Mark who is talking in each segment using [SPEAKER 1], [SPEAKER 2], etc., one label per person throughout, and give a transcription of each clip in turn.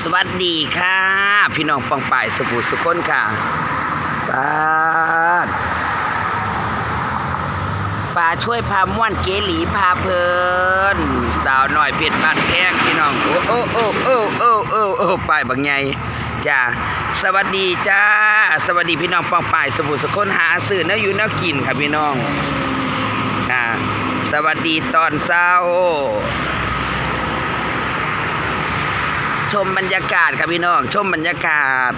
[SPEAKER 1] สวัสดีค่ะ พี่น้องปองป่ายสุภูสุคนค่ะปาดป่าช่วยพาม่วนเกหลีพาเพลิน สาวหน่อยเพชรบ้านแพงพี่น้อง โอ้โอ้โอ้โอ้โอ้โอ้โอ้ป้ายบางไงจ้าสวัสดีจ้า สวัสดีพี่น้องปองป่ายสุภูสุคนหาสื่อเนื้ออยู่เนื้อกินค่ะพี่น้องค่ะสวัสดีตอนเช้า ชมบรรยากาศครับพี่น้อง ชมบรรยากาศ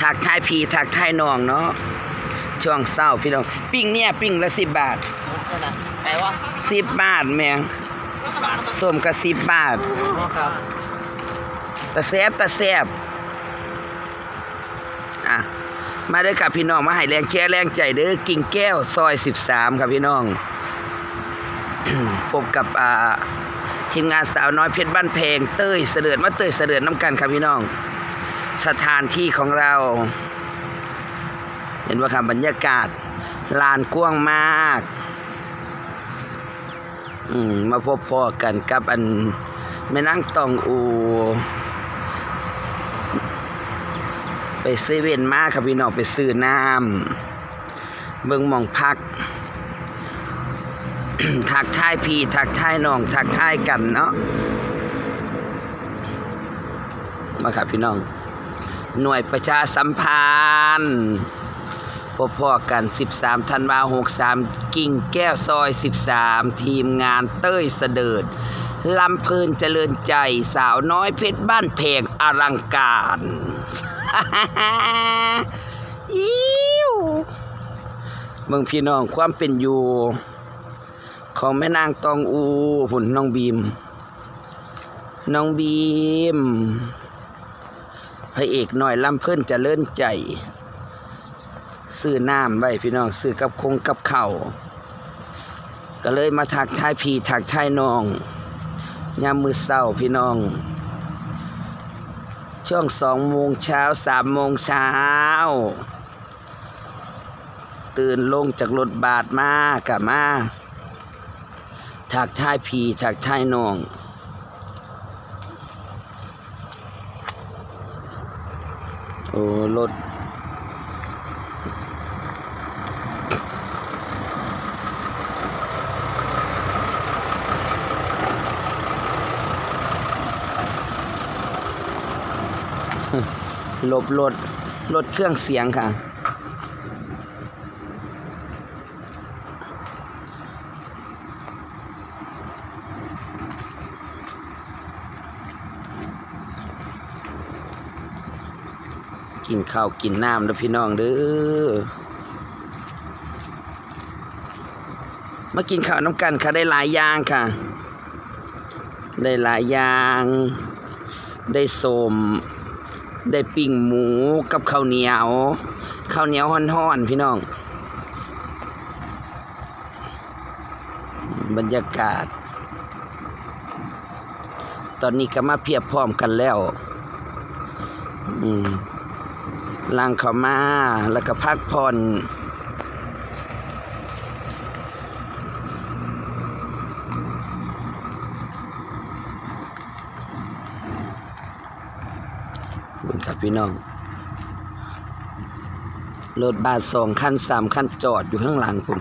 [SPEAKER 1] ถักทายพีถักทายน้องเนาะ ช่วงเศร้าพี่น้อง ปิ้งเนี่ยปิ้งละสิบบาท
[SPEAKER 2] ไหนวะ
[SPEAKER 1] สิบบาทแมงส้มก็สิบบาท
[SPEAKER 2] ครับ
[SPEAKER 1] ตะแซบตะแซบอะมาเด้อกับพี่น้องมาให้แรงแช่แรงใจเด้อกิ่งแก้วซอยสิบสามครับพี่น้อง พบกับอ่าทีมงานสาวน้อยเพชรบ้านเพลงเต้ยเสด็จมาเต้ยเสด็จน้ำกันครับพี่น้อง สถานที่ของเรา เห็นว่าครับบรรยากาศลานกว้างมาก อืมมาพบพอกันกับอันแม่นั่งตองอู ไปเซเว่นมาครับพี่น้องไปซื้อน้ำเบิ่งมองพัก ทักทายพี่ทักทายน้อง ทักทายกันเนาะมาครับพี่น้อง หน่วยประชาสัมพันธ์พบพ่อกัน 13ธันวา63 กิ่งแก้วซอย 13 ทีมงานเต้ยเสดิร์ดลำเพลินเจริญใจสาวน้อยเพชรบ้านเพงอลังการอิวเมืองพี่น้องความเป็นอยู่ ของแม่นางตองอูหุ่นน้องบีม น้องบีม พระเอกหน่อยลำเพิ่นจะเลื่อนใจ ซื้อน้ำไว้พี่น้องซื้อกับคงกับเข่าก็เลยมาทักทายพี่ทักทายน้องยามมือเศร้าพี่น้อง ช่วงสองโมงเช้าสามโมงเช้า ตื่นลงจากรถบาทมากลับมา ทักทายพี่ทักทายน้องโอ้รถหลบรถรถเครื่องเสียงค่ะ กินข้าวกินน้ำเด้อพี่น้องเด้อมากินข้าวน้ำกันค่ะได้หลายอย่างค่ะ ได้หลายอย่าง ได้สมได้ปิ้งหมูกับข้าวเหนียวข้าวเหนียวห่อนๆพี่น้อง บรรยากาศ ตอนนี้ก็มาเพียบพร้อมกันแล้ว อืม ล่างเขามา แล้วก็พักผ่อนบคุณครับพี่น้อง รถบาสสองคันสามคันจอดอยู่ข้างหลังคุณ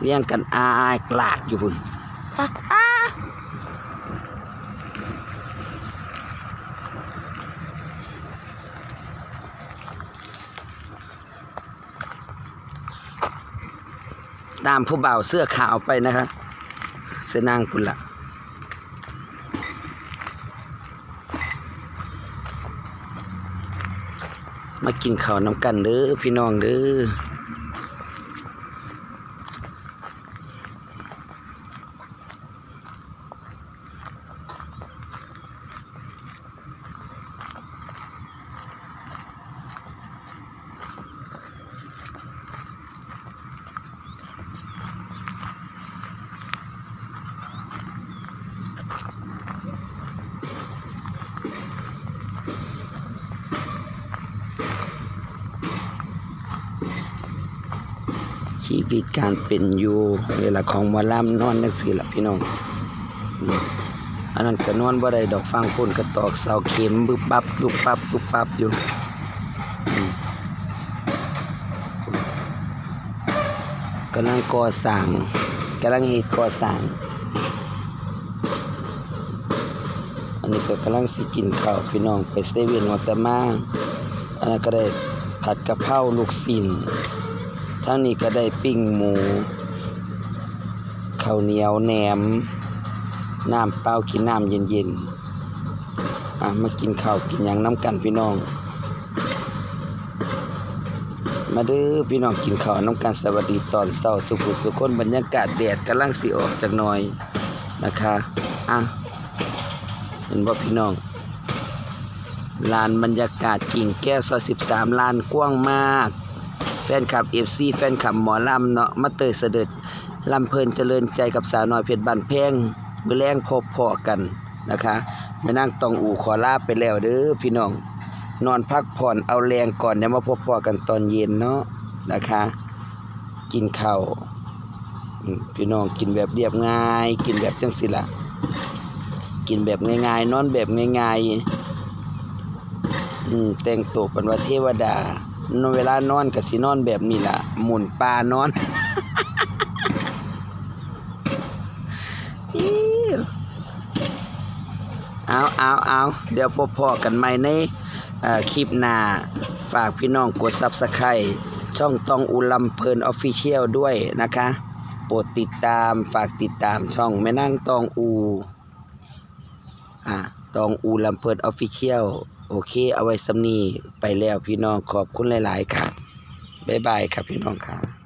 [SPEAKER 1] เรียงกันอายกลากอยู่คุณ ตามผู้บ่าวเสื้อขาวไปนะครับ เสนางคุณละมากินข้าวน้ำกันเด้อพี่น้องเด้อ ชีวิตการเป็นอยู่เวลาของมอลำนอนจังซี่ล่ะพี่น้องอันนั้นก็นอนบ่ได้ดอกฟังพุ่นก็ตอกเสาเข็มบึบปับบึบปับบึบปับอยู่กำลังก่อสร้างกำลังเฮ็ดก่อสร้างอันนี้ก็กำลังสิกินข้าวพี่น้องไปเซเว่นวัตมาอันนั้นก็ได้ผัดกะเพราลูกชิ้น ทั้งนี้ก็ได้ปิ้งหมูข้าวเหนียวแหนม น้ำเปล่ากินน้ำเย็นๆอะมากินข้าวกินหยังน้ำกันพี่น้อง มาเด้อพี่น้องกินข้าวน้ำกันสวัสดีตอนเช้าสุขุสุคนบรรยากาศแดดกำลังสิออกจากหน่อยนะคะอะเห็นบ่พี่น้องลานบรรยากาศกิ่งแก้วซอย13ลานกว้างมาก แฟนคลับ FC แฟนคลับหมอลำเนาะมาเตยเสด็จลำเพลินเจริญใจกับสาวน้อยเพชรบ้านแพงมือแรงพบพอกันนะคะแม่นั่งตองอู่ขอลาไปแล้วเด้อพี่น้อง นอนพักผ่อนเอาแรงก่อนเดี๋ยวมาพบพอกันตอนเย็นเนาะนะคะ กินข้าวพี่น้องกินแบบเรียบง่าย กินแบบจังสิละกินแบบง่ายๆนอนแบบง่ายๆแต่งตัวเป็นว่าเทวดา เวลานอนก็สินอนแบบนี้ล่ะ หมุนปลานอนอิ๊วเอาเอาเอาเดี๋ยวพบพอกันใหม่ในคลิปหน้า ฝากพี่น้องกด Subscribe ช่องตองอุลำเพลินออฟฟิเชียลด้วยนะคะ โปรดติดตามฝากติดตามช่องแม่นั่งตองอู อะตองอูลำเพิดออฟฟิเชียล โอเค เอาไว้สำนีไปแล้วพี่น้องขอบคุณหลาย ๆ ครับบ๊ายบายครับพี่น้องครับ